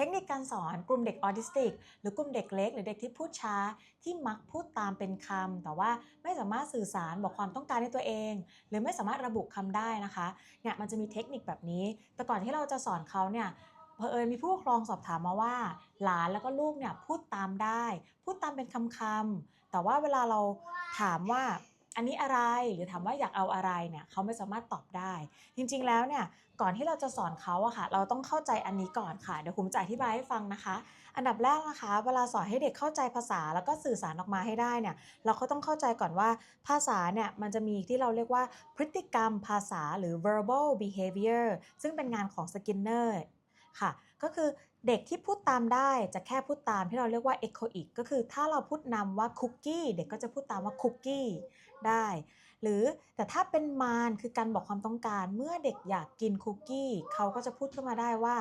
ทคนิคการสอนกลุ่มเด็กออทิสติก หรือกลุ่มเด็กเล็ก หรือเด็กที่พูดช้า ที่มักพูดตามเป็นคำแต่ว่าไม่สามารถสื่อสารบอกความต้องการในตัวเอง หรือไม่สามารถระบุคำได้นะคะเนี่ยมันจะมีเทคนิคแบบนี้ แต่ก่อนที่เราจะสอนเขาเนี่ยเผอิญมีผู้ปกครองสอบถามมาว่า หลานแล้วก็ลูกเนี่ยพูดตามได้ พูดตามเป็นคำๆแต่ว่าเวลาเราถามว่า อันนี้อะไรหรือถามว่าอยากเอาอะไรเนี่ยเขาไม่สามารถตอบได้ จริงๆแล้วเนี่ยก่อนที่เราจะสอนเขาอะค่ะ เราต้องเข้าใจอันนี้ก่อนค่ะเดี๋ยวผมจะอธิบายให้ฟังนะคะ อันดับแรกนะคะ เวลาสอนให้เด็กเข้าใจภาษาแล้วก็สื่อสารออกมาให้ได้เนี่ยเราก็ต้องเข้าใจก่อนว่าภาษาเนี่ยมันจะมีที่เราเรียกว่าพฤติกรรมภาษาหรือ verbal behavior ซึ่งเป็นงานของ Skinner ค่ะ ก็คือเด็กที่พูดตามได้จะแค่พูดตามที่เราเรียกว่า echoic ก็คือถ้าเราพูดนำว่า cookie เด็กก็จะพูดตามว่า cookie ได้ หรือแต่ถ้าเป็นมานคือการบอกความต้องการ เมื่อเด็กอยากกินคุกกี้เขาก็จะพูดขึ้นมาได้ว่า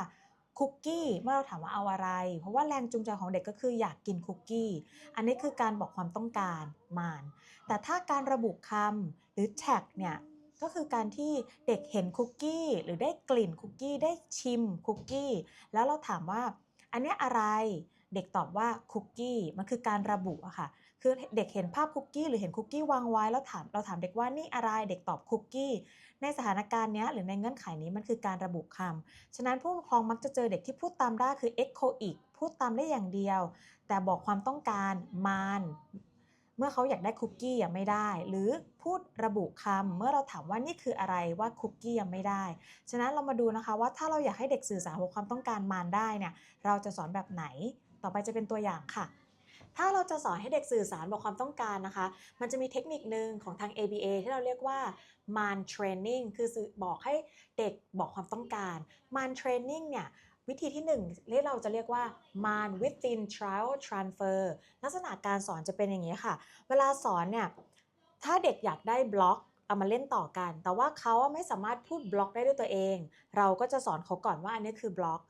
คุกกี้เมื่อเราถามว่าเอาอะไร เพราะว่าแรงจูงใจของเด็กก็คืออยากกินคุกกี้ อันนี้คือการบอกความต้องการมาน แต่ถ้าการระบุคำหรือแท็กเนี่ย ก็คือการที่เด็กเห็นคุกกี้หรือได้กลิ่นคุกกี้ได้ชิมคุกกี้แล้วเราถามว่า อันนี้อะไรเด็กตอบว่าคุกกี้มันคือการระบุอะค่ะ คือเด็กเห็นภาพคุกกี้หรือเห็นคุกกี้วางไว้แล้วถามเราถามเด็กว่านี่อะไรเด็กตอบคุกกี้ในสถานการณ์นี้หรือในเงื่อนไขนี้มันคือการระบุคำฉะนั้นผู้ปกครองมักจะเจอเด็กที่พูดตามได้คือ echoic พูดตามได้อย่างเดียว แต่บอกความต้องการมาน เมื่อเขาอยากได้คุกกี้ยังไม่ได้ หรือพูดระบุคำเมื่อเราถามว่านี่คืออะไรว่าคุกกี้ยังไม่ได้ ฉะนั้นเรามาดูนะคะว่าถ้าเราอยากให้เด็กสื่อสารความต้องการมานได้เนี่ยเราจะสอนแบบไหน ต่อไปจะเป็นตัวอย่างค่ะถ้าเราจะสอนให้เด็กสื่อสารบอกความต้องการนะคะ มันจะมีเทคนิคหนึ่งของทาง ABA ที่เราเรียกว่า man training คืออบอกให้เด็กบอกความต้องการ man training เนี่ย วิธีที่หนึ่งเรียกเราจะเรียกว่า man within trial transfer ลักษณะการสอนจะเป็นอย่างนี้ค่ะ เวลาสอนเนี่ย ถ้าเด็กอยากได้บล็อกเอามาเล่นต่อกัน แต่ว่าเขาอะไม่สามารถพูดบล็อกได้ด้วยตัวเอง เราก็จะสอนเขาก่อนว่าอันนี้คือบล็อก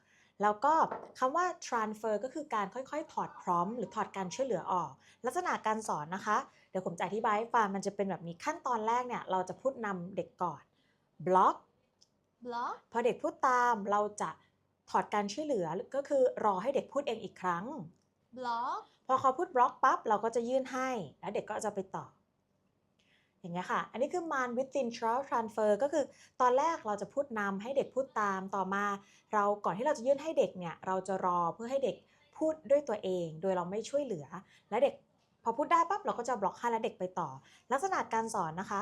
แล้วก็คำว่า transfer ก็คือการค่อยๆ ถอดพร้อม หรือถอดการช่วยเหลือออก ลักษณะการสอนนะคะ เดี๋ยวผมจะอธิบายให้ฟังมันจะเป็นแบบนี้ขั้นตอนแรกเนี่ยเราจะพูดนำเด็กก่อนบล็อก block พอเด็กพูดตามเราจะ ถอดการช่วยเหลือก็คือรอให้เด็กพูดเองอีกครั้ง block พอเขาพูดบล็อกปั๊บเราก็จะยื่นให้ แล้วเด็กก็จะไปต่อ อย่างเงี้ยค่ะ อันนี้คือ man within trial transfer ก็คือตอนแรกเราจะพูดนำให้เด็กพูดตามต่อมา เราก่อนที่เราจะยื่นให้เด็กเนี่ย เราจะรอเพื่อให้เด็กพูดด้วยตัวเอง โดยเราไม่ช่วยเหลือ และเด็กพอพูดได้ปั๊บเราก็จะบล็อกให้แล้วเด็กไปต่อ ลักษณะการสอนนะคะ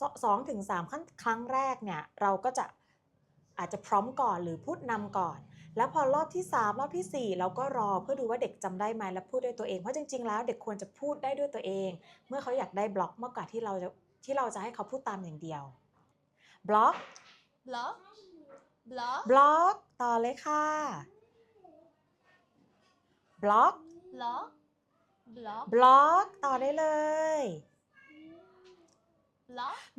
สสองถึงสามครั้งครั้งแรกเนี่ยเราก็จะ อาจจะพร้อมก่อนหรือพูดนำก่อน แล้วพอรอบที่ 3 รอบทีสี่ 4 เราก็รอเพื่อดูว่าเด็กจำได้ไหมและพูดด้วยตัวเอง เพราะจริง ๆ แล้วเด็กควรจะพูดได้ด้วยตัวเอง เมื่อเขาอยากได้บล็อกมากกว่าที่เราจะที่เราจะให้เขาพูดตามอย่างเดียวบล็อก block block บล็อกต่อเลยค่ะบล็อก block block บล็อกต่อได้เลย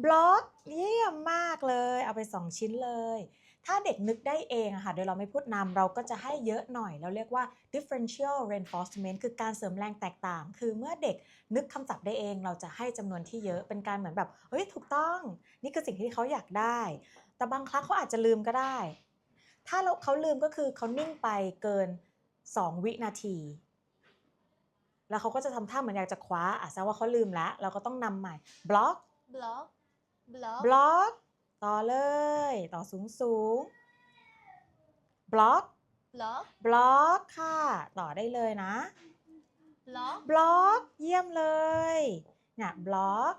บล็อกเยี่ยมมากเลย เอาไป 2 ชิ้นเลย ถ้าเด็กนึกได้เองอะค่ะโดยเราไม่พูดนำเราก็จะให้เยอะหน่อยเราเรียกว่า differential reinforcement คือการเสริมแรงแตกต่าง คือเมื่อเด็กนึกคำศัพท์ได้เอง เราจะให้จำนวนที่เยอะเป็นการเหมือนแบบเฮ้ยถูกต้อง นี่คือสิ่งที่เขาอยากได้ แต่บางครั้งเขาอาจจะลืมก็ได้ ถ้าเราเขาลืมก็คือเขานิ่งไปเกิน 2 วินาทีแล้วเขาก็จะทำท่าเหมือนอยากจะคว้าอะแสดงว่าเขาลืมแล้ว เราก็ต้องนำใหม่บล็อก block block บล็อก ต่อเลย ต่อสูงสูงบล็อก block บล็อกค่ะ ต่อได้เลยนะ block บล็อกเยี่ยมเลยเนี่ยบล็อก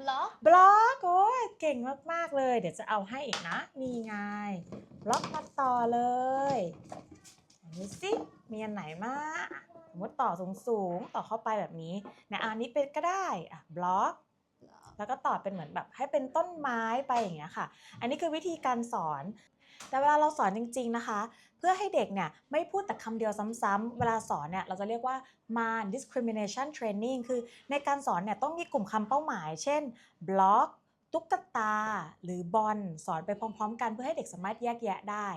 block บล็อกโอ้ยเก่งมาก ๆ เลย เดี๋ยวจะเอาให้อีกนะนี่ไงบล็อกมาต่อเลยอันนี้สิมีอันไหนมา สมมติต่อสูงสูงๆต่อเข้าไปแบบนี้เนี่ยอันนี้เป็นก็ได้อะบล็อก block แล้วก็ต่อเป็นเหมือนแบบให้เป็นต้นไม้ไปอย่างเงี้ยค่ะ อันนี้คือวิธีการสอน แต่เวลาเราสอนจริง ๆนะคะ เพื่อให้เด็กเนี่ยไม่พูดแต่คำเดียวซ้ำๆเวลาสอนเนี่ยเราจะเรียกว่า man discrimination training คือในการสอนเนี่ยต้องมีกลุ่มคำเป้าหมาย เช่น block ตุ๊กตาหรือบอลสอนไปพร้อม ๆ กันเพื่อให้เด็กสามารถแยกแยะได้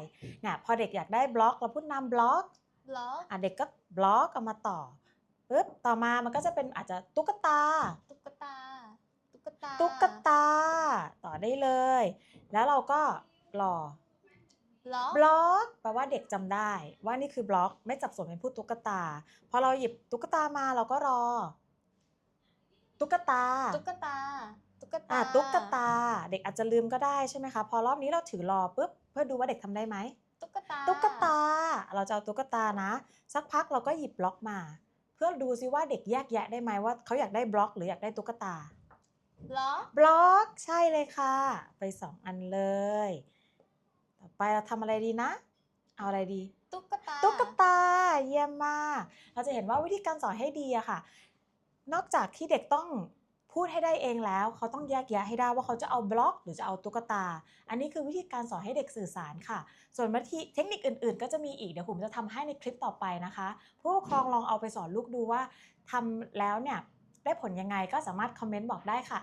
เนี่ยพอเด็กอยากได้บล็อกเราพูดนำบล็อก block อะเด็กก็บล็อกเอามาต่อปึ๊บต่อมามันก็จะเป็นอาจจะตุ๊กตา ตุ๊กตา ตุ๊กตา ตุ๊กตา ต่อได้เลย แล้วเราก็รอบล็อกบล็อกแปลว่าเด็กจำได้ ว่านี่คือบล็อก ไม่จับส่วนเป็นพูดตุ๊กตา พอเราหยิบตุ๊กตามาเราก็รอ ตุ๊กตา ตุ๊กตา ตุ๊กตาอะตุ๊กตา เด็กอาจจะลืมก็ได้ใช่ไหมคะ พอรอบนี้เราถือรอปุ๊บ เพื่อดูว่าเด็กทำได้ไหม ตุ๊กตา ตุ๊กตา เราจะเอาตุ๊กตานะ สักพักเราก็หยิบบล็อกมา เพื่อดูซิว่าเด็กแยกแยะได้ไหมว่าเขาอยากได้บล็อกหรืออยากได้ตุ๊กตาบล็อกบล็อกใช่เลยค่ะ ไปสองอันเลย ต่อไปเราทำอะไรดีนะ เอาอะไรดี ตุ๊กตา ตุ๊กตาเยี่ยมมาก เราจะเห็นว่าวิธีการสอนให้ดีอะค่ะ นอกจากที่เด็กต้อง พูดให้ได้เองแล้วเขาต้องแยกแยะให้ได้ว่าเขาจะเอาบล็อก หรือจะเอาตุ๊กตา อันนี้คือวิธีการสอนให้เด็กสื่อสารค่ะ ส่วนวิธีเทคนิคอื่นๆ ก็จะมีอีกเดี๋ยวผมจะทำให้ในคลิปต่อไปนะคะ ผู้ปกครองลองเอาไปสอนลูกดูว่าทำแล้วเนี่ยได้ผลยังไงก็สามารถคอมเมนต์บอกได้ค่ะ